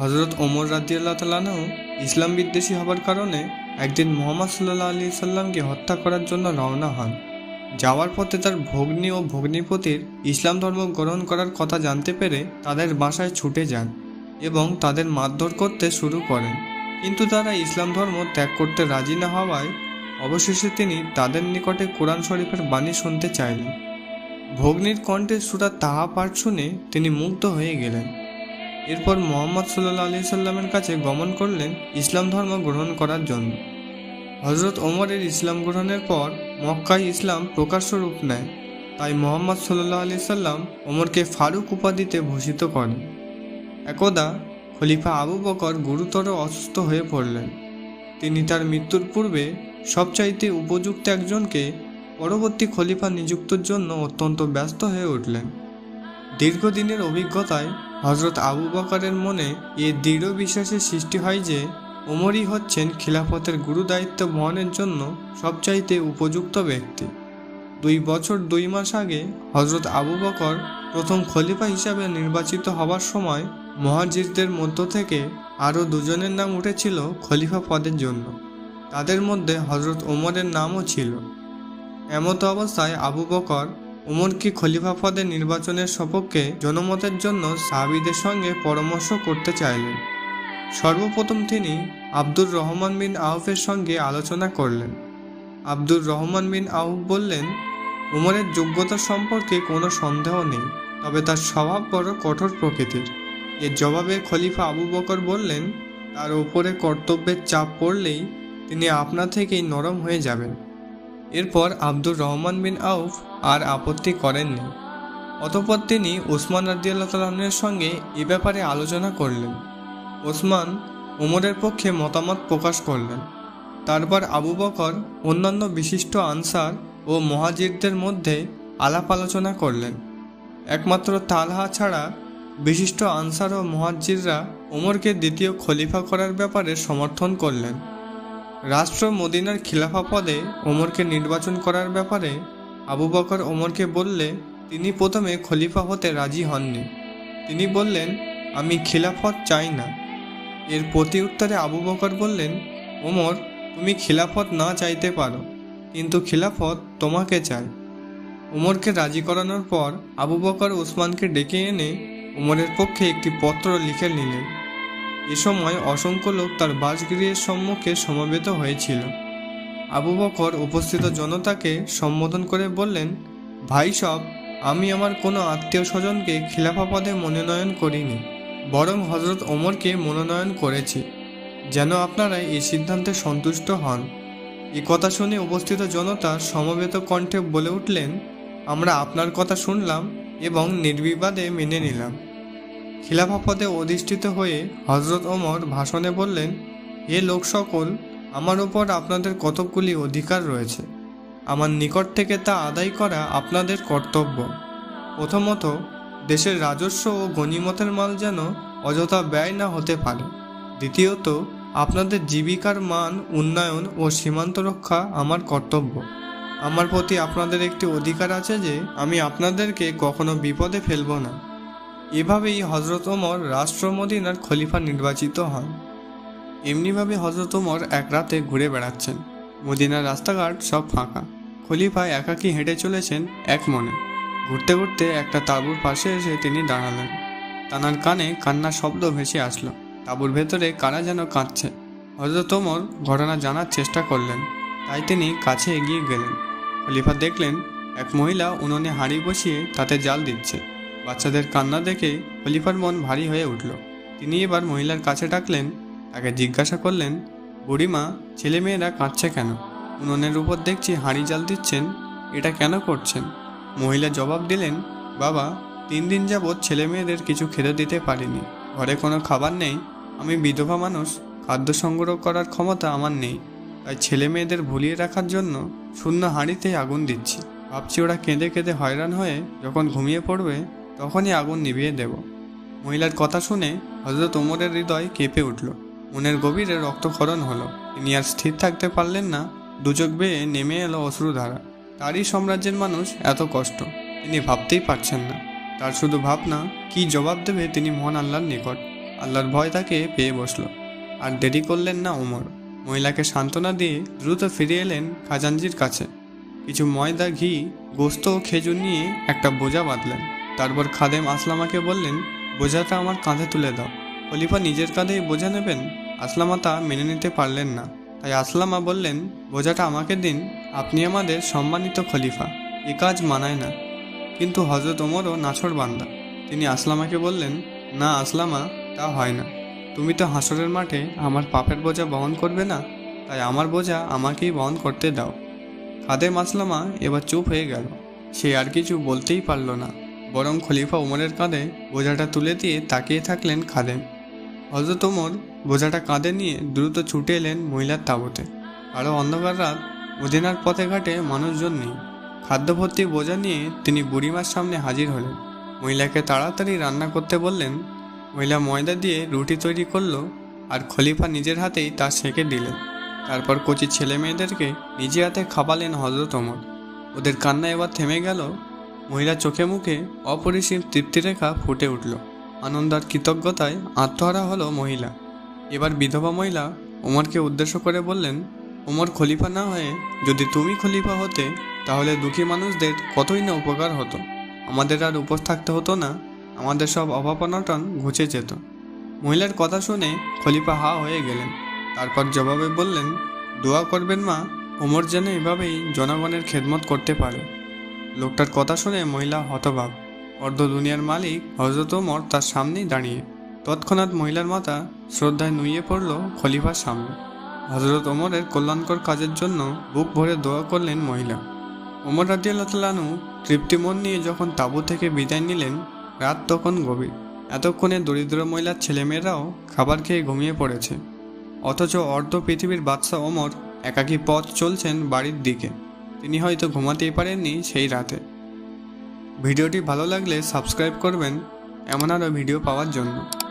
হজরত ওমর রাদিয়াল্লাহ তালানহ ইসলাম বিদ্বেষী হবার কারণে একদিন মোহাম্মদ সাল্লাহ আলী সাল্লামকে হত্যা করার জন্য রওনা হন। যাওয়ার পথে তার ভগ্নী ও ভগ্নীপতির ইসলাম ধর্ম গ্রহণ করার কথা জানতে পেরে তাদের বাসায় ছুটে যান এবং তাদের মারধর করতে শুরু করেন। কিন্তু তারা ইসলাম ধর্ম ত্যাগ করতে রাজি না হওয়ায় অবশেষে তিনি তাদের নিকটে কোরআন শরীফের বাণী শুনতে চাইলেন। ভগ্নির কণ্ঠে সুরা তাহা পাঠ শুনে তিনি মুগ্ধ হয়ে গেলেন। এরপর মোহাম্মদ সাল্লাহ আলি সাল্লামের কাছে গমন করলেন ইসলাম ধর্ম গ্রহণ করার জন্য। হজরত ওমরের ইসলাম গ্রহণের পর মক্কায় ইসলাম প্রকাশ্য রূপ নেয়। তাই মোহাম্মদ সাল্লাহ আলি সাল্লাম ওমরকে ফারুক উপাধিতে ভূষিত করেন। একদা খলিফা আবু বকর গুরুতর অসুস্থ হয়ে পড়লেন। তিনি তার মৃত্যুর পূর্বে সবচাইতে উপযুক্ত একজনকে পরবর্তী খলিফা নিযুক্তর জন্য অত্যন্ত ব্যস্ত হয়ে উঠলেন। দীর্ঘদিনের অভিজ্ঞতায় হজরত আবু বকরের মনে এ দৃঢ় বিশ্বাসের সৃষ্টি হয় যে, ওমরই হচ্ছেন খিলাফতের গুরু দায়িত্ব বহনের জন্য সবচাইতে উপযুক্ত ব্যক্তি। দুই বছর দুই মাস আগে হজরত আবু বকর প্রথম খলিফা হিসাবে নির্বাচিত হবার সময় মহাজিদদের মধ্য থেকে আরও দুজনের নাম উঠেছিল খলিফা পদের জন্য। তাদের মধ্যে হজরত ওমরের নামও ছিল। এমত অবস্থায় আবু বকর ওমরকে খলিফা পদে নির্বাচনের সপক্ষে জনমতের জন্য সাহাবিদের সঙ্গে পরামর্শ করতে চাইলেন। সর্বপ্রথম তিনি আব্দুর রহমান বিন আউফের সঙ্গে আলোচনা করলেন। আব্দুর রহমান বিন আউফ বললেন, উমরের যোগ্যতা সম্পর্কে কোনো সন্দেহ নেই, তবে তার স্বভাব বড় কঠোর প্রকৃতির এর জবাবে খলিফা আবু বকর বললেন, তার ওপরে কর্তব্যের চাপ পড়লেই তিনি আপনা থেকেই নরম হয়ে যাবেন। এরপর আব্দুর রহমান বিন আউফ আর আপত্তি করেননি। অতপর তিনি ওসমান রাদিয়াল্লাহ তালামের সঙ্গে এ ব্যাপারে আলোচনা করলেন। ওসমান ওমরের পক্ষে মতামত প্রকাশ করলেন। তারপর আবু বকর, অন্যান্য বিশিষ্ট আনসার ও মহাজিরদের মধ্যে আলাপ আলোচনা করলেন। একমাত্র তালহা ছাড়া বিশিষ্ট আনসার ও মহাজিররা ওমরকে দ্বিতীয় খলিফা করার ব্যাপারে সমর্থন করলেন। রাষ্ট্র মদিনার খিলাফা পদে ওমরকে নির্বাচন করার ব্যাপারে আবু বকর ওমরকে বললে, তিনি প্রথমে খলিফা হতে রাজি হননি। তিনি বললেন, আমি খিলাফত চাই না। এর প্রতি উত্তরে আবু বকর বললেন, ওমর, তুমি খিলাফত না চাইতে পারো, কিন্তু খিলাফত তোমাকে চাই। উমরকে রাজি করানোর পর আবু বকর ওসমানকে ডেকে এনে উমরের পক্ষে একটি পত্র লিখে নিলেন। এ সময় অসংখ্য লোক তার বাসগৃহের সম্মুখে সমবেত হয়েছিল। আবু বকর উপস্থিত জনতাকে সম্বোধন করে বললেন, ভাই সব, আমি আমার কোনো আত্মীয় স্বজনকে খিলাফা পদে মনোনয়ন করিনি, বরং হজরত ওমরকে মনোনয়ন করেছি। যেন আপনারা এই সিদ্ধান্তে সন্তুষ্ট হন। এ কথা শুনে উপস্থিত জনতা সমবেত কণ্ঠে বলে উঠলেন, আমরা আপনার কথা শুনলাম এবং নির্বিবাদে মেনে নিলাম। খিলাফা পদে অধিষ্ঠিত হয়ে হজরত ওমর ভাষণে বললেন হে লোক সকল আমার ওপর আপনাদের কতকগুলি অধিকার রয়েছে। আমার নিকট থেকে তা আদায় করা আপনাদের কর্তব্য। প্রথমত, দেশের রাজস্ব ও গণিমতের মাল যেন অযথা ব্যয় না হতে পারে। দ্বিতীয়ত, আপনাদের জীবিকার মান, উন্নয়ন ও সীমান্ত রক্ষা আমার কর্তব্য। আমার প্রতি আপনাদের একটি অধিকার আছে যে, আমি আপনাদেরকে কখনো বিপদে ফেলব না। এভাবেই হজরত ওমর রাষ্ট্র খলিফা নির্বাচিত হন। এমনিভাবে হজরত ওমর এক রাতে ঘুরে বেড়াচ্ছেন। মদিনার রাস্তাঘাট সব ফাঁকা। খলিফা একাকী হেঁটে চলেছেন এক মনে। ঘুরতে ঘুরতে একটা তাঁবুর পাশে এসে তিনি দাঁড়ালেন। তানার কানে কান্নার শব্দ ভেসে আসলো। তাঁবুর ভেতরে কারা যেন কাঁদছে। হজরত ওমর ঘটনা জানার চেষ্টা করলেন। তাই তিনি কাছে এগিয়ে গেলেন। খলিফা দেখলেন এক মহিলা উনুনে হাঁড়ি বসিয়ে তাতে জাল দিচ্ছে। বাচ্চাদের কান্না দেখে খলিফার মন ভারী হয়ে উঠল। তিনি এবার মহিলার কাছে ডাকলেন তাকে জিজ্ঞাসা করলেন, বুড়িমা, ছেলেমেয়েরা কাঁদছে কেন? উনুনের উপর দেখছি হাঁড়ি জাল দিচ্ছেন, এটা কেন করছেন? মহিলা জবাব দিলেন, বাবা, তিন দিন যাবৎ ছেলে মেয়েদের কিছু খেতে দিতে পারিনি। ঘরে কোনো খাবার নেই, আমি বিধবা মানুষ, খাদ্য সংগ্রহ করার ক্ষমতা আমার নেই। তাই ছেলে মেয়েদের ভুলিয়ে রাখার জন্য শূন্য হাঁড়িতে আগুন দিচ্ছি। ভাবছি ওরা কেঁদে কেঁদে হয়রান হয়ে যখন ঘুমিয়ে পড়বে, তখনই আগুন নিভিয়ে দেব। মহিলার কথা শুনে হজরত ওমরের হৃদয় কেঁপে উঠল। মনের গভীরে রক্তক্ষরণ হলো। তিনি আর স্থির থাকতে পারলেন না। দুচোখ বেয়ে নেমে এলো অশ্রুধারা। তারই সাম্রাজ্যের মানুষ এত কষ্ট, তিনি ভাবতেই পারছেন না। তার শুধু ভাবনা, কি জবাব দেবে তিনি মহান আল্লাহর নিকট। আল্লাহর ভয় তাকে পেয়ে বসল। আর দেরি করলেন না ওমর। মহিলাকে সান্ত্বনা দিয়ে দ্রুত ফিরে এলেন খাজানজির কাছে। কিছু ময়দা, ঘি, গোস্ত ও খেজুর নিয়ে একটা বোঝা বাঁধলেন। তারপর খাদেম আসলামাকে বললেন বোঝাটা আমার কাঁধে তুলে দাও। খলিফা নিজের কাঁধেই বোঝা নেবেন? আসলামা তা মেনে নিতে পারলেন না। তাই আসলামা বললেন, বোঝাটা আমাকে দিন, আপনি আমাদের সম্মানিত খলিফা, এ কাজ মানায় না। কিন্তু হজরত ওমরও নাছর বান্দা। তিনি আসলামাকে বললেন, না আসলামা, তা হয় না। তুমি তো হাসরের মাঠে আমার পাপের বোঝা বহন করবে না, তাই আমার বোঝা আমাকেই বহন করতে দাও। খাদেম আসলামা এবার চুপ হয়ে গেল। সে আর কিছু বলতেই পারল না। বরং খলিফা ওমরের কাঁধে বোঝাটা তুলে দিয়ে তাকিয়ে থাকলেন খাদেম। হজরত ওমর বোঝাটা কাঁধে নিয়ে দ্রুত ছুটে এলেন মহিলার তাঁবুতে। আরও অন্ধকার রাত মদিনার পথে ঘাটে মানুষজন নেই। খাদ্য ভর্তি বোঝা নিয়ে তিনি বুড়িমার সামনে হাজির হলেন। মহিলাকে তাড়াতাড়ি রান্না করতে বললেন, মহিলা ময়দা দিয়ে রুটি তৈরি করল আর খলিফা নিজের হাতেই তা সেঁকে দিলেন। তারপর কচি ছেলে মেয়েদেরকে নিজে হাতে খাওয়ালেন হজরত ওমর। ওদের কান্না এবার থেমে গেল। মহিলা চোখে মুখে অপরিসীম তৃপ্তিরেখা ফুটে উঠল। আনন্দ আর কৃতজ্ঞতায় আত্মহারা হলো মহিলা। এবার বিধবা মহিলা ওমরকে উদ্দেশ্য করে বললেন, ওমর খলিফা না হয়ে যদি তুমি খলিফা হতে, তাহলে দুঃখী মানুষদের কতই না উপকার হতো? আমাদের আর উপোস থাকতে হতো না। আমাদের সব অভাব অনটন ঘুচে যেত। মহিলার কথা শুনে খলিফা হা হয়ে গেলেন। তারপর জবাবে বললেন, দোয়া করবেন মা, ওমর যেন এভাবেই জনগণের খেদমত করতে পারে। লোকটার কথা শুনে মহিলা হতবাক। অর্ধ দুনিয়ার মালিক হজরত ওমর তার সামনেই দাঁড়িয়ে। তৎক্ষণাৎ মহিলার মাথা শ্রদ্ধায় নুইয়ে পড়ল খলিফার সামনে। হজরত ওমরের কল্যাণকর কাজের জন্য বুক ভরে দোয়া করলেন মহিলা। ওমর রাজিয়ালু তৃপ্তি মন নিয়ে যখন তাঁবু থেকে বিদায় নিলেন, রাত তখন গভীর। এতক্ষণে দরিদ্র মহিলার ছেলেমেয়েরাও খাবার খেয়ে ঘুমিয়ে পড়েছে। অথচ অর্ধ পৃথিবীর বাদশা ওমর একাকী পথ চলছেন বাড়ির দিকে। তিনি হয়তো ঘুমাতেই পারেননি সেই রাতে। ভিডিওটি ভালো লাগলে সাবস্ক্রাইব করবেন, এমন আরও ভিডিও পাওয়ার জন্য।